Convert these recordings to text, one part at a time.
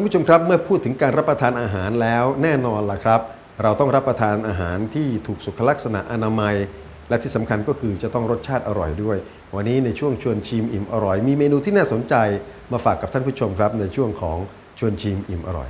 านผู้ชมครับเมื่อพูดถึงการรับประทานอาหารแล้วแน่นอนล่ะครับ เราต้องรับประทานอาหารที่ถูกสุขลักษณะอนามัย และที่สำคัญก็คือจะต้องรสชาติอร่อยด้วย วันนี้ในช่วงชวนชิมอิ่มอร่อย มีเมนูที่น่าสนใจมาฝากกับท่านผู้ชมครับในช่วงของชวนชิมอิ่มอร่อย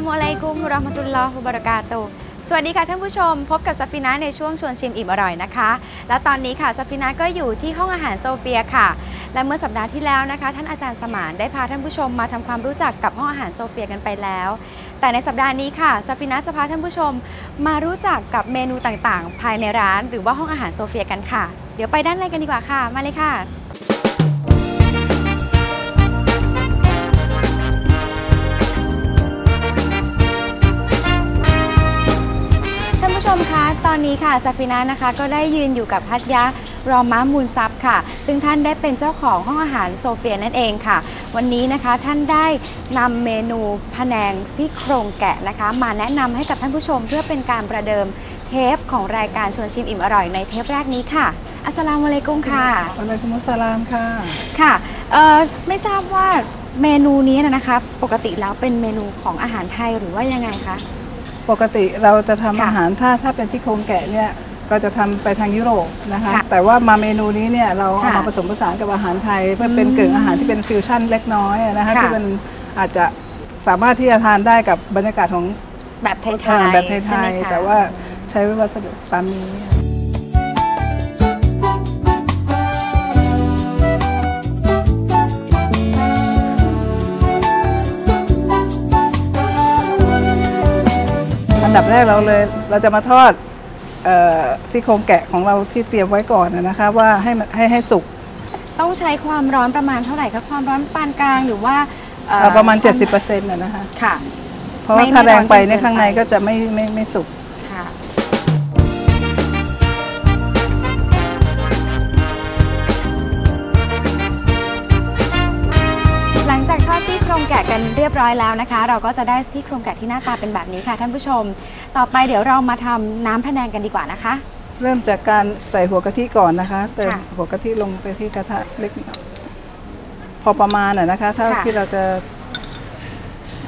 ามุอะลัยกุมวะเราะห์มะตุลลอฮ์วะบะเรากาตุสวัสดีค่ะท่านผู้ชม พบกับซัฟฟินะในช่วงชวนชิมอิ่มอร่อยนะคะ และตอนนี้ค่ะซัฟฟินะก็อยู่ที่ห้องอาหารโซเฟียค่ะ และเมื่อสัปดาห์ที่แล้วนะคะ ท่านอาจารย์สมานได้พาท่านผู้ชมมาทำความรู้จักกับห้องอาหารโซเฟียกันไปแล้ว แต่ในสัปดาห์นี้ค่ะซัฟฟินะจะพาท่านผู้ชม มารู้จักกับเมนูต่างๆ ภายในร้าน หรือว่าห้องอาหารโซเฟียกันค่ะ เดี๋ยวไปด้านในกันดีกว่าค่ะ มาเลยค่ะ อนนี้ค่ะซาฟินานะคะก็ได้ยืนอยู่กับพัทยารอม้ามูลซับค่ะ ซึ่งท่านได้เป็นเจ้าของห้องอาหารโซเฟียนั่นเองค่ะ วันนี้นะคะท่านได้นำเมนูพะแนงซี่โครงแกะนะคะ มาแนะนำให้กับท่านผู้ชมเพื่อเป็นการประเดิมเทปของรายการชวนชิมอิ่มอร่อยในเทปแรกนี้ค่ะ อัสสลามุอะลัยกุมค่ะอะลัยกุมุสสลามค่ะ ค่ะเอ่อไม่ทราบว่าเมนูนี้นะนะคะ ปกติแล้วเป็นเมนูของอาหารไทยหรือว่ายังไงคะ ปกติเราจะทำค่ะอาหารถ้าถ้าเป็นซี่โครงแกะเนี่ยก็จะทำไปทางยุโรปนะคะ ค่ะแต่ว่ามาเมนูนี้เนี่ยเราเอาค่ะมาผสมผสานกับอาหารไทย เพื่อเป็นอืมกึ่งอาหารที่เป็นฟิวชั่นเล็กน้อยนะคะค่ะ ที่มันอาจจะสามารถที่จะทานได้กับบรรยากาศของแบบไทยเอ่อๆแบบไทใช่ไหมยคะ ๆแต่ว่าใช้วัสดุตามนี้ นดับแรกเราเลยเราจะมาทอดเอ่อซี่โครงแกะของเราที่เตรียมไว้ก่อนนะนะคะว่าให้มันให้ให้สุกต้องใช้ความร้อนประมาณเท่าไหร่คะความร้อนปานกลางหรือว่าเอ่อเอ่อประมาณ 70%นะนะคะค่ะ เพราะว่าไม่ถ้าแรงไปไม่ร้อนจนในยเกินข้างในไปก็จะไม่ไม่ไม่สุก เรียบร้อยแล้วนะคะ เราก็จะได้ซี่โครงแกะที่หน้าตาเป็นแบบนี้ค่ะท่านผู้ชม ต่อไปเดี๋ยวเรามาทำน้ำพะแนงกันดีกว่านะคะ เริ่มจากการใส่หัวกะทิก่อนนะคะเติมค่ะหัวกะทิลงไปที่กระทะเล็กน้อยพอประมาณน่ะนะคะเท่าค่ะ ที่เราจะ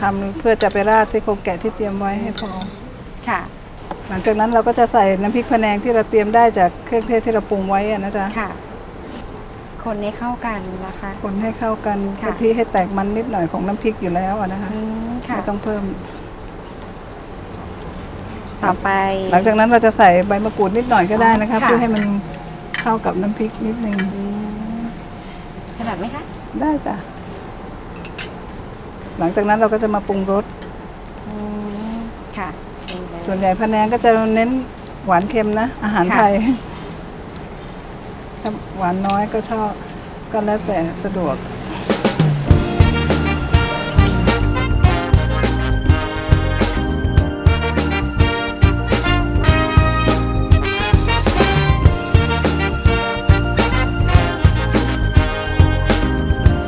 ทำเพื่อจะไปราดซี่โครงแกะที่เตรียมไว้ให้พอ ค่ะ หลังจากนั้นเราก็จะใส่น้ำพริกพะแนงที่เราเตรียมได้จากเครื่องเทศที่เราปรุงไว้อะนะจ๊ะค่ะ คนให้เข้ากันนะคะ คนให้เข้ากันค่ะ กะทิให้แตกมันนิดหน่อยของน้ำพริกอยู่แล้วอะนะคะอืมค่ะ ไม่ต้องเพิ่ม ต่อไป หลังจากนั้นเราจะใส่ใบมะกรูดนิดหน่อยก็ได้นะคะ ค่ะ เพื่อให้มันเข้ากับน้ำพริกนิดนึงอืมถนัดไหมคะ ได้จ้ะหลังจากนั้นเราก็จะมาปรุงรสอืมค่ะนี่เลย ส่วนใหญ่พะแนงก็จะเน้นหวานเค็มนะ อาหารค่ะ ไทย ถ้าหวานน้อยก็ชอบก็แล้วแต่สะดวก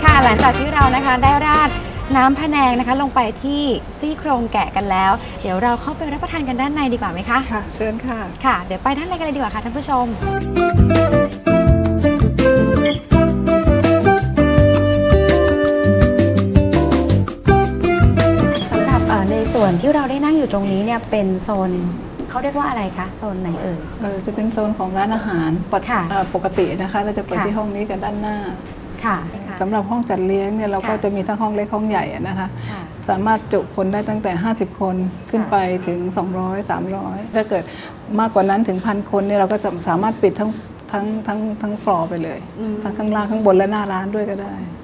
ค่ะหลังจากที่เรานะคะได้ราดน้ำพะแนงนะคะ ลงไปที่ซี่โครงแกะกันแล้ว เดี๋ยวเราเข้าไปรับประทานกันด้านในดีกว่าไหมคะ ค่ะ เชิญค่ะ ค่ะ เดี๋ยวไปด้านในกันเลยดีกว่าค่ะท่านผู้ชม วนที่เราได้นั่งอยู่ตรงนี้เนี่ยเป็นโซนเขาเรียกว่าอะไรคะโซนไหนเอ่ยเออจะเป็นโซนของร้านอาหารปกค่ะเอ่อปกตินะคะ เราจะเปิดค่ะที่ห้องนี้กับด้านหน้าค่ะสำหรับห้องจัดเลี้ยงเนี่ยเราก็ค่ะจะมีทั้งห้องเล็กห้องใหญ่อะนะคะค่ะสามารถจุคนได้ตั้งแต่ 50 คนขึ้นไปถึง 200 300 ถ้าเกิดมากกว่านั้นถึงพันคนเนี่ยเราก็จะสามารถปิดทั้งทั้งทั้งทั้งฟลอร์ไปเลยอืมทั้งข้างล่างข้างบนและหน้าร้านด้วยก็ได้ค่ะนะคะ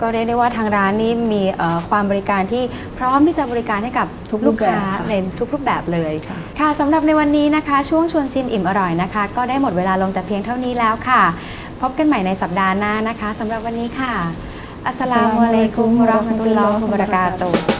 ก็เรียกได้ว่าทางร้านนี้มีเอ่อความบริการที่พร้อมที่จะบริการให้กับทุกรูลูปกแบบค้าค่ะในทุกรูปแบบเลยค่ะค่ะสำหรับในวันนี้นะคะ ช่วงชวนชิมอิ่มอร่อยนะคะ ก็ได้หมดเวลาลงแต่เพียงเท่านี้แล้วค่ะ พบกันใหม่ในสัปดาห์หน้านะคะสำหรับวันนี้ค่ะอัสสลามุอะลัยกุมวะเราะห์มะตุลลอฮ์วะบะเราะกาตุฮ์